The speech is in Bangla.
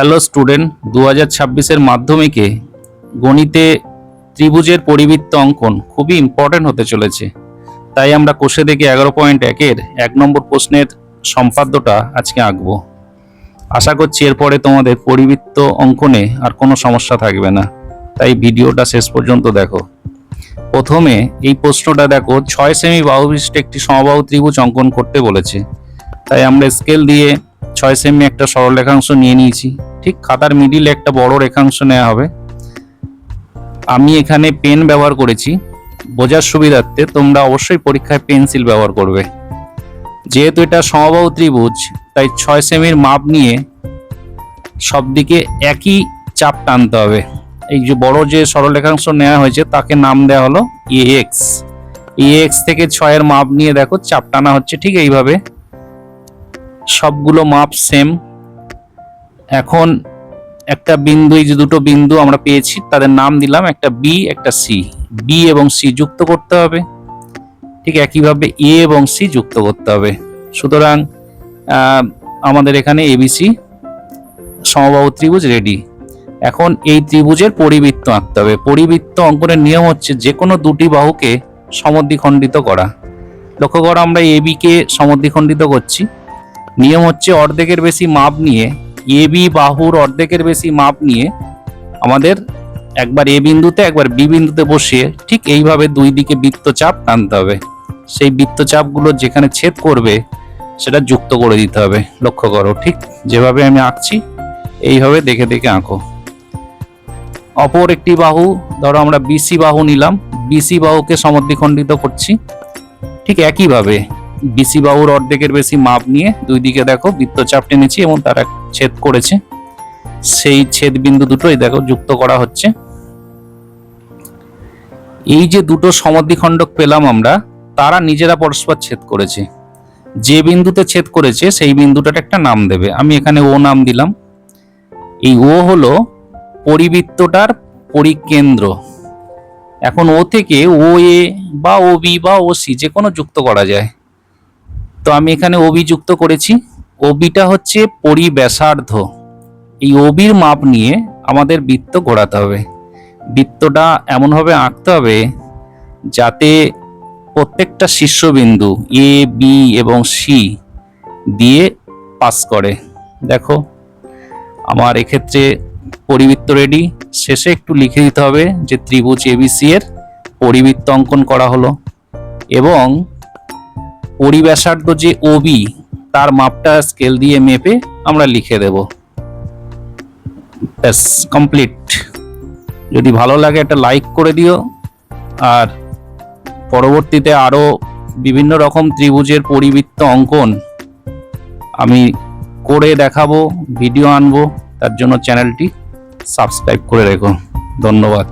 হ্যালো স্টুডেন্ট দু হাজার ছাব্বিশের মাধ্যমিকে গণিতে ত্রিভুজের পরিবৃত্ত অঙ্কন খুবই ইম্পর্ট্যান্ট হতে চলেছে। তাই আমরা কোষে দেখে এগারো পয়েন্ট একের এক নম্বর প্রশ্নের সম্পাদ্যটা আজকে আঁকবো। আশা করছি এরপরে তোমাদের পরিবৃত্ত অঙ্কনে আর কোনো সমস্যা থাকবে না। তাই ভিডিওটা শেষ পর্যন্ত দেখো। প্রথমে এই প্রশ্নটা দেখো, ছয় সেমি বাহু বিশিষ্ট একটি সমবাহু ত্রিভুজ অঙ্কন করতে বলেছে। তাই আমরা স্কেল দিয়ে ছয় সেমি একটা সরল রেখাংশ নিয়ে নিয়েছি। ঠিক খাতার মিডিলে একটা বড় রেখাংশ নেওয়া হবে। আমি এখানে পেন ব্যবহার করেছি। বোঝার সুবিধার্থে তোমরা অবশ্যই পরীক্ষায় পেন্সিল ব্যবহার করবে। যেহেতু এটা সমবাহু ত্রিভুজ, তাই ছয় সেমির মাপ নিয়ে সব দিকে একই চাপ টানতে হবে। এই যে বড় যে সরলরেখাংশ নেওয়া হয়েছে, তাকে নাম দেওয়া হলো এক্স এক্স থেকে ছয়ের মাপ নিয়ে দেখো, চাপ টানা হচ্ছে ঠিক এইভাবে। সবগুলো মাপ সেম এখন একটা বিন্দু, এই যে দুটো বিন্দু আমরা পেয়েছি, তাদের নাম দিলাম একটা বি একটা সি বি এবং সি যুক্ত করতে হবে। ঠিক একইভাবে এ এবং সি যুক্ত করতে হবে। সুতরাং আমাদের এখানে এবিসি সমবাহু ত্রিভুজ রেডি এখন এই ত্রিভুজের পরিবৃত্ত আঁকতে হবে। পরিবৃত্ত অঙ্কনের নিয়ম হচ্ছে যে কোনো দুটি বাহুকে সমদ্বিখণ্ডিত করা। লক্ষ্য করো, আমরা এবি কে সমদ্বিখণ্ডিত করছি। নিয়ম হচ্ছে অর্ধেকের বেশি মাপ নিয়ে, এ, বি, বাহুর অর্ধেকের বেশি মাপ নিয়ে আমাদের একবার এ বিন্দুতে, একবার বি বিন্দুতে বসিয়ে ঠিক এইভাবে দুই দিকে বৃত্তচাপ টানতে হবে। সেই বৃত্তচাপগুলো যেখানে ছেদ করবে, সেটা যুক্ত করে দিতে হবে। লক্ষ্য করো, ঠিক যেভাবে আমি আঁকছি, এইভাবে দেখে দেখে আঁকো। অপর একটি বাহু, ধরো আমরা বিসি বাহু নিলাম বিসি বাহুকে সমদ্বিখণ্ডিত করছি, ঠিক একইভাবে বিসি বাহুর অর্ধেকের বেশি মাপ নিয়ে দুই দিকে দেখো বৃত্তচাপ টেনেছি এবং তারা ছেদ করেছে। সেই ছেদ বিন্দু দুটোই দেখো যুক্ত করা হচ্ছে। এই যে দুটো সমদ্বিখণ্ডক পেলাম আমরা, তারা নিজেরা পরস্পর ছেদ করেছে। যে বিন্দুতে ছেদ করেছে, সেই বিন্দুটার একটা নাম দেবে। আমি এখানে ও নাম দিলাম। এই ও হলো পরিবৃত্তটার পরিকেন্দ্র। এখন ও থেকে ও এ বা ও বি বা ও সি যে কোনো যুক্ত করা যায়। তো আমি এখানে ওবি যুক্ত করেছি। ওবিটা হচ্ছে পরিব্যাসার্ধ। এই ওবির মাপ নিয়ে আমাদের বৃত্ত ঘোরাতে হবে। বৃত্তটা এমনভাবে আঁকতে হবে যাতে প্রত্যেকটা শীর্ষবিন্দু এ বি এবং সি দিয়ে পাস করে। দেখো, আমার এক্ষেত্রে পরিবৃত্ত রেডি শেষে একটু লিখে দিতে হবে যে ত্রিভুজ এবিসি এর পরিবৃত্ত অঙ্কন করা হলো। এবং পরিব্যাসার্ধ যে ওবি তার মাপটা স্কেল দিয়ে মেপে আমরা লিখে দেব। ব্যাস কমপ্লিট যদি ভালো লাগে একটা লাইক করে দিও। আর পরবর্তীতে আরও বিভিন্ন রকম ত্রিভুজের পরিবৃত্ত অঙ্কন আমি করে দেখাবো ভিডিও আনব, তার জন্য চ্যানেলটি সাবস্ক্রাইব করে রেখো। ধন্যবাদ।